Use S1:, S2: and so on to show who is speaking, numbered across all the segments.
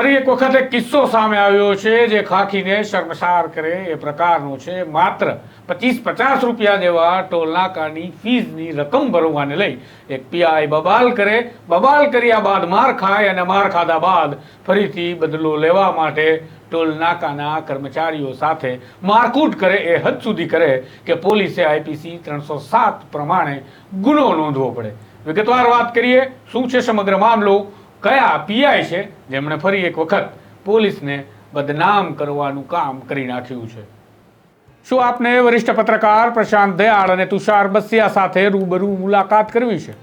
S1: ફરી એક વખત એક કિસ્સો સામે આવ્યો છે જે ખાખીને શર્મસાર કરે એ પ્રકારનો છે. માત્ર પચીસ પચાસ રૂપિયા જેવા ટોલ નાકાની ફીઝની રકમ ભરવાને લઈ એક પીઆઈ બબાલ કરે. બબાલ કર્યા બાદ માર ખાય અને માર ખાધા બાદ ફરીથી બદલો લેવા માટે ટોલ નાકાના કર્મચારીઓ સાથે મારકૂટ કરે. એ હદ સુધી કરે કે પોલીસે આઈપીસી ત્રણસો સાત પ્રમાણે ગુનો નોંધવો પડે. વિગતવાર વાત કરીએ, શું છે સમગ્ર મામલો? કયા પીઆઈ છે? જેમણે ફરી એક વખત પોલીસને બદનામ કરવાનું કામ કરી નાખ્યું છે. શું આપને વરિષ્ઠ પત્રકાર પ્રશાંત દયાળ અને તુષાર બસિયા સાથે રૂબરૂ મુલાકાત કરવી છે?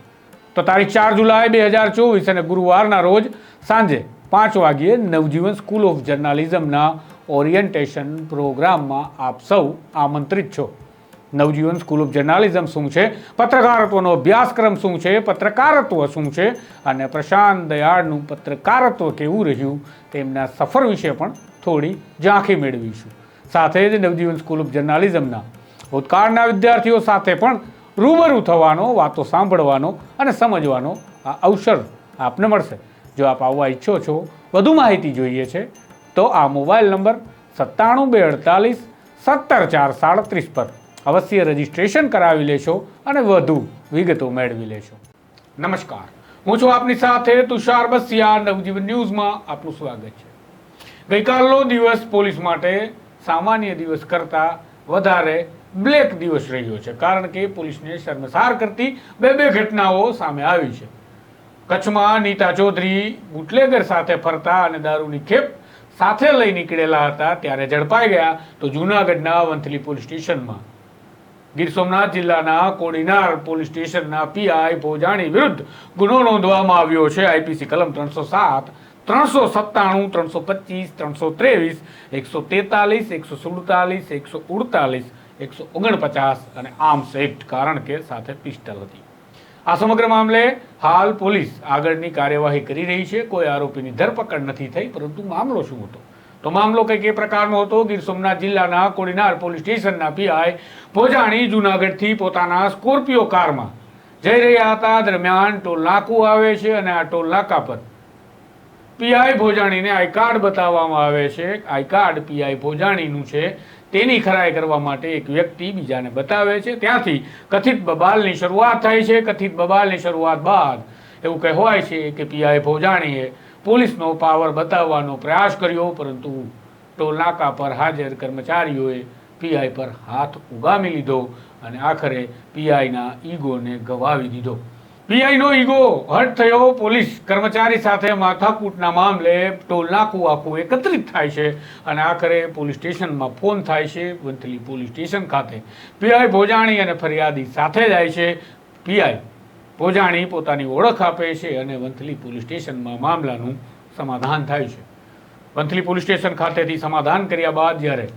S1: તો તારીખ ચાર જુલાઈ બે હજાર ચોવીસ અને ગુરુવારના રોજ સાંજે પાંચ વાગ્યે નવજીવન સ્કૂલ ઓફ જર્નાલિઝમના ઓરિએન્ટેશન પ્રોગ્રામમાં આપ સૌ આમંત્રિત છો. નવજીવન સ્કૂલ ઓફ જર્નાલિઝમ શું છે? પત્રકારત્વનો અભ્યાસક્રમ શું છે? પત્રકારત્વ શું છે? અને પ્રશાંત દયાળનું પત્રકારત્વ કેવું રહ્યું? તેમના સફર વિશે પણ થોડી ઝાંખી મેળવીશું. સાથે જ નવજીવન સ્કૂલ ઓફ જર્નાલિઝમના ભૂતકાળના વિદ્યાર્થીઓ સાથે પણ રૂબરૂ થવાનો, વાતો સાંભળવાનો અને સમજવાનો આ અવસર આપને મળશે. જો આપ આવવા ઈચ્છો છો, વધુ માહિતી જોઈએ છે, તો આ મોબાઈલ નંબર સત્તાણું બે અડતાલીસ સત્તર ચાર સાડત્રીસ પર અવશ્ય રજીસ્ટ્રેશન કરાવી લેશો અને વધુ વિગતો મેળવી લેશો. નમસ્કાર. હું છું આપની સાથે તુષાર બસિયા નવજીવન ન્યૂઝમાં આપનું સ્વાગત છે. ગઈકાલનો દિવસ પોલીસ માટે સામાન્ય દિવસ કરતાં વધારે બ્લેક દિવસ રહ્યો છે, કારણ કે પોલીસને શર્મસાર કરતી બે બે ઘટનાઓ સામે આવી છે. કચ્છમાં નીતા ચૌધરી બુટલેગર સાથે ફરતા અને દારૂની ખેપ સાથે લઈ નીકળેલા હતા, ત્યારે ઝડપાઈ ગયા તો જૂનાગઢના વંથલી પોલીસ સ્ટેશનમાં ગીર સોમનાથ જિલ્લાના કોડીનાર પોલીસ સ્ટેશનના પીઆઈ ભોજાણી વિરુદ્ધ ગુનો નોંધવામાં આવ્યો છે. આઈપીસી કલમ ત્રણસો સાત, ત્રણસો સત્તાણું, ત્રણસો પચીસ, ત્રણસો ત્રેવીસ, એકસો તેતાલીસ, એકસો સુડતાલીસ, એકસો ઉડતાલીસ, એકસો ઓગણપચાસ અને આર્મ્સ એક્ટ કારણ કે સાથે પિસ્ટલ હતી. આ સમગ્ર મામલે હાલ પોલીસ આગળની કાર્યવાહી કરી રહી છે. કોઈ આરોપીની ધરપકડ નથી થઈ, પરંતુ મામલો શું હતો? તો મામલો કંઈક એ પ્રકારનો હતો. ગીર સોમનાથ જિલ્લાના કોડીનાર પોલીસ સ્ટેશનના પીઆઈ ભોજાણી જુનાગઢથી પોતાના સ્કોર્પિયો કારમાં જઈ રહ્યા હતા. દરમિયાન ટોલ નાકું આવે છે અને આ ટોલ નાકા પર પીઆઈ ભોજાણીને આઈ કાર્ડ બતાવવામાં આવે છે. આઈ કાર્ડ પીઆઈ ભોજાણીનું છે. તેની ખરાઈ કરવા માટે એક વ્યક્તિ બીજાને બતાવે છે. ત્યાંથી કથિત બબાલની શરૂઆત થાય છે. કથિત બબાલની શરૂઆત બાદ એવું કહેવાય છે કે પીઆઈ ભોજાણીએ પોલીસનો પાવર બતાવવાનો પ્રયાસ કર્યો, પરંતુ ટોલ નાકા પર હાજર કર્મચારીઓએ પીઆઈ પર હાથ ઉગામી લીધો અને આખરે પીઆઈના ઈગોને ગવાવી દીધો. પીઆઈનો ઈગો હર્ટ થયો, પોલીસ કર્મચારી સાથે માથાકૂટના મામલે ટોલ નાકું આખું એકત્રિત થાય છે અને આખરે પોલીસ સ્ટેશનમાં ફોન થાય છે. વંથલી પોલીસ સ્ટેશન ખાતે પીઆઈ ભોજાણી અને ફરિયાદી સાથે જાય છે. પીઆઈ ભોજાણી પોતાની ઓળખ આપે છે અને વંથલી પોલીસ સ્ટેશનમાં મામલાનું સમાધાન થાય છે. વંથલી પોલીસ સ્ટેશન ખાતેથી સમાધાન કર્યા બાદ જ્યારે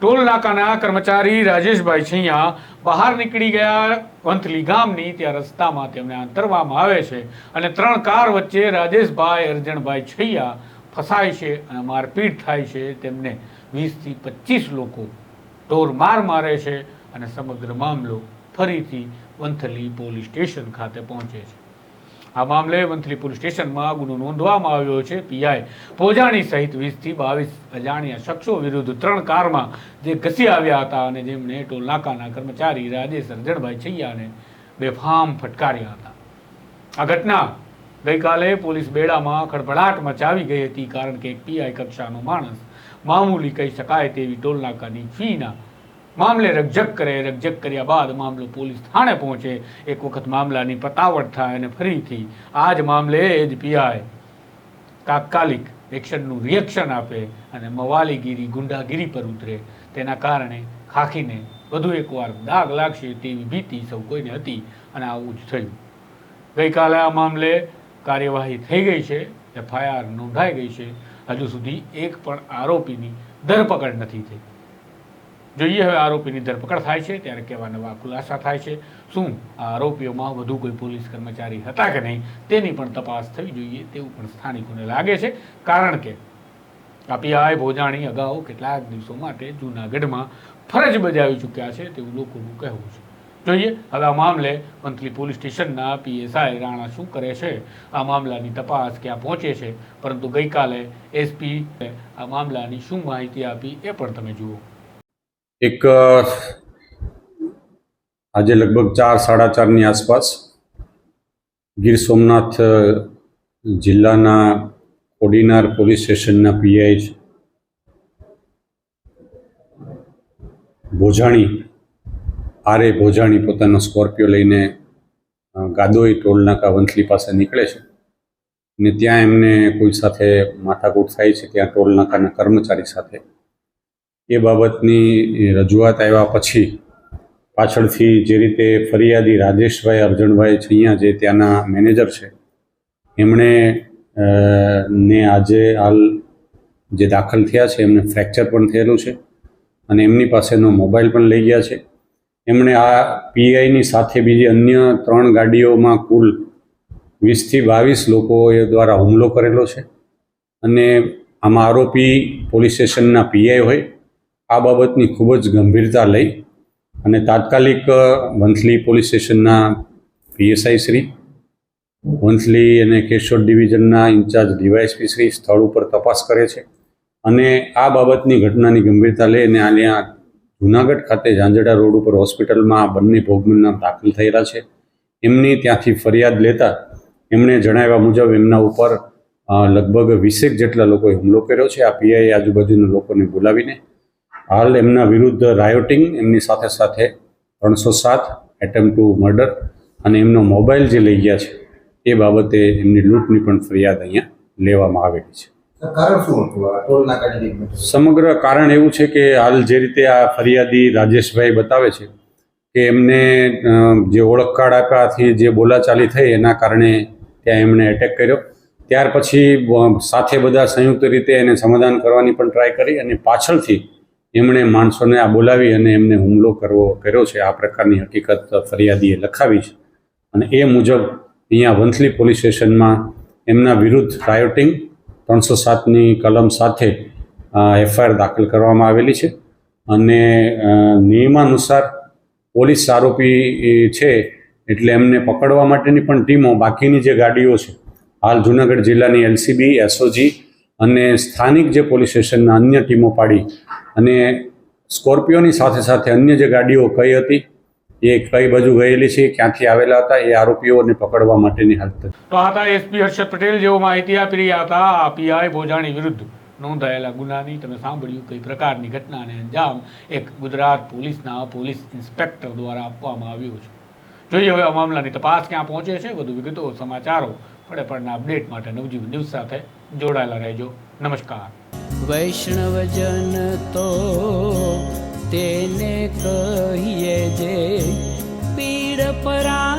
S1: ટોલ નાકાના કર્મચારી રાજેશભાઈ છૈયા બહાર નીકળી ગયા વંથલી ગામની, ત્યાં રસ્તામાં તેમને આંતરવામાં આવે છે અને ત્રણ કાર વચ્ચે રાજેશભાઈ, અરજણભાઈ છૈયા ફસાય છે અને મારપીટ થાય છે. તેમને વીસથી પચીસ લોકો ઢોર માર મારે છે અને સમગ્ર મામલો ફરીથી વંથલી પોલીસ સ્ટેશન ખાતે પહોંચે છે. આ મામલે વંથલી પોલીસ સ્ટેશનમાં ગુનો નોંધવામાં આવ્યો છે. પીઆઈ પોજાણી સહિત વીસથી બાવીસ અજાણ્યા શખ્સો વિરુદ્ધ ત્રણ કારમાં જે ઘસી આવ્યા હતા અને જેમણે ટોલ નાકાના કર્મચારી રાજેશ રંજણભાઈ છૈયાને બેફામ ફટકાર્યા હતા. આ ઘટના ગઈકાલે પોલીસ બેડામાં ખળભળાટ મચાવી ગઈ હતી કારણ કે એક પીઆઈ કક્ષાનો માણસ મામૂલી કહી શકાય તેવી ટોલ નાકાની ફીના મામલે રકઝક કરે, રકઝક કર્યા બાદ મામલો પોલીસ થાણે પહોંચે. એક વખત મામલાની પતાવટ થાય અને ફરીથી આ જ મામલે એ જ પીઆઈ તાત્કાલિક એક્શનનું રિએક્શન આપે અને મવાલીગીરી, ગુંડાગીરી પર ઉતરે. તેના કારણે ખાખીને વધુ એકવાર દાગ લાગશે તેવી ભીતિ સૌ કોઈને હતી અને આવું જ થયું. ગઈકાલે આ મામલે કાર્યવાહી થઈ ગઈ છે, એફઆઈઆર નોંધાઈ ગઈ છે. હજુ સુધી એક પણ આરોપીની ધરપકડ નથી થઈ. જોઈએ હવે આરોપીની ધરપકડ થાય છે, ત્યારે કેવા નવા ખુલાસા થાય છે, શું આ આરોપીઓમાં વધુ કોઈ પોલીસ કર્મચારી હતા કે નહીં, તેની પણ તપાસ થવી જોઈએ તેવું પણ સ્થાનિકોને લાગે છે, કારણ કે આ પીઆઈ ભોજાણી અગાઉ કેટલાક દિવસો માટે જૂનાગઢમાં ફરજ બજાવી ચૂક્યા છે તેવું લોકોનું કહેવું છે. જોઈએ, હવે આ મામલે મંથલી પોલીસ સ્ટેશનના પીએસઆઈ રાણા શું કરે છે, આ મામલાની તપાસ ક્યાં પહોંચે છે, પરંતુ ગઈકાલે એસપી આ મામલાની શું માહિતી આપી એ પણ તમે જુઓ.
S2: એક આજે લગભગ ચાર, સાડા ચારની આસપાસ ગીર સોમનાથ જિલ્લાના કોડીનાર પોલીસ સ્ટેશનના પીઆઈ ભોજાણી, આર ભોજાણી પોતાનો સ્કોર્પિયો લઈને ગાદોઈ ટોલનાકા વંથલી પાસે નીકળે છે. ને ત્યાં એમને કોઈ સાથે માથાકૂટ થાય છે ત્યાં ટોલનાકાના કર્મચારી સાથે એ બાબતની રજૂઆત આવ્યા પછી પાછળથી જે રીતે ફરિયાદી રાજેશભાઈ અર્જણભાઈ છૈયા જે ત્યાંના મેનેજર છે, એમણે ને આજે હાલ જે દાખલ થયા છે, એમને ફ્રેક્ચર પણ થયેલું છે અને એમની પાસેનો મોબાઈલ પણ લઈ ગયા છે. એમણે આ પીઆઈની સાથે બીજી અન્ય ત્રણ ગાડીઓમાં કુલ વીસથી બાવીસ લોકોએ દ્વારા હુમલો કરેલો છે અને આમાં આરોપી પોલીસ સ્ટેશનના પીઆઈ હોય આ બાબતની ખૂબ જ ગંભીરતા લઈ અને તાત્કાલિક વંથલી પોલીસ સ્ટેશનના પીએસઆઈ શ્રી, વંથલી અને કેશોદ ડિવિઝનના ઇન્ચાર્જ ડીવાયએસપી શ્રી સ્થળ ઉપર તપાસ કરે છે અને આ બાબતની ઘટનાની ગંભીરતા લઈ અને અહીંયા જુનાગઢ ખાતે ઝાંઝડા રોડ ઉપર હોસ્પિટલમાં બંને ભોગમના દાખલ થયેલા છે. એમની ત્યાંથી ફરિયાદ લેતા એમણે જણાવ્યા મુજબ એમના ઉપર લગભગ વીસેક જેટલા લોકોએ હુમલો કર્યો છે. આ પીઆઈ આજુબાજુના લોકોને બોલાવીને હાલ એમના વિરુદ્ધ રાયોટિંગ એમની સાથે સાથે ત્રણસો સાત એટેમ્પ ટુ મર્ડર અને એમનો મોબાઈલ જે લઈ ગયા છે એ બાબતે એમની લૂંટની પણ ફરિયાદ અહીંયા લેવામાં આવેલી છે? સમગ્ર કારણ એવું છે કે હાલ જે રીતે આ ફરિયાદી રાજેશભાઈ બતાવે છે કે એમને જે ઓળખ કાર્ડ આપ્યાથી જે બોલાચાલી થઈ એના કારણે ત્યાં એમણે એટેક કર્યો. ત્યાર પછી સાથે બધા સંયુક્ત રીતે એને સમાધાન કરવાની પણ ટ્રાય કરી અને પાછળથી એમણે માણસોને આ બોલાવી અને એમને હુમલો કરવો, કર્યો છે. આ પ્રકારની હકીકત ફરિયાદીએ લખાવી છે. અને એ મુજબ અહીંયા વંથલી પોલીસ સ્ટેશનમાં એમના વિરુદ્ધ રાયોટિંગ ત્રણસો સાતની કલમ સાથે એફઆઈઆર દાખલ કરવામાં આવેલી છે. અને નિયમાનુસાર પોલીસ આરોપી છે એટલે એમને પકડવા માટેની પણ ટીમો બાકીની જે ગાડીઓ છે, હાલ જુનાગઢ જિલ્લાની એલસીબી, એસઓજી અને સ્થાનિક જે પોલીસ સ્ટેશનના અન્ય ટીમો પાડી અને સ્કોર્પિયોની સાથે સાથે અન્ય જે ગાડીઓ કઈ હતી, એ કઈ બાજુ ગયેલી છે, ક્યાંથી આવેલા હતા, એ આરોપીઓને પકડવા માટેની હાલત
S1: તો હતા એસપી હર્ષદ પટેલ જેઓ માહિતી આપી રહ્યા હતા, આ પીઆઈ ભોજાણી વિરુદ્ધ નોંધાયેલા ગુનાની. તમે સાંભળ્યું કઈ પ્રકારની ઘટનાને અંજામ એક ગુજરાત પોલીસના પોલીસ ઇન્સ્પેક્ટર દ્વારા આપવામાં આવ્યું છે. જોઈએ હવે આ મામલાની તપાસ ક્યાં પહોંચે છે, વધુ વિગતો, સમાચારો પડે પડના અપડેટ માટે નવજીવન ન્યૂઝ સાથે જોડાયેલા રહેજો. નમસ્કાર.
S3: વૈષ્ણવજન તો તેને કહીએ જે પીડ પરા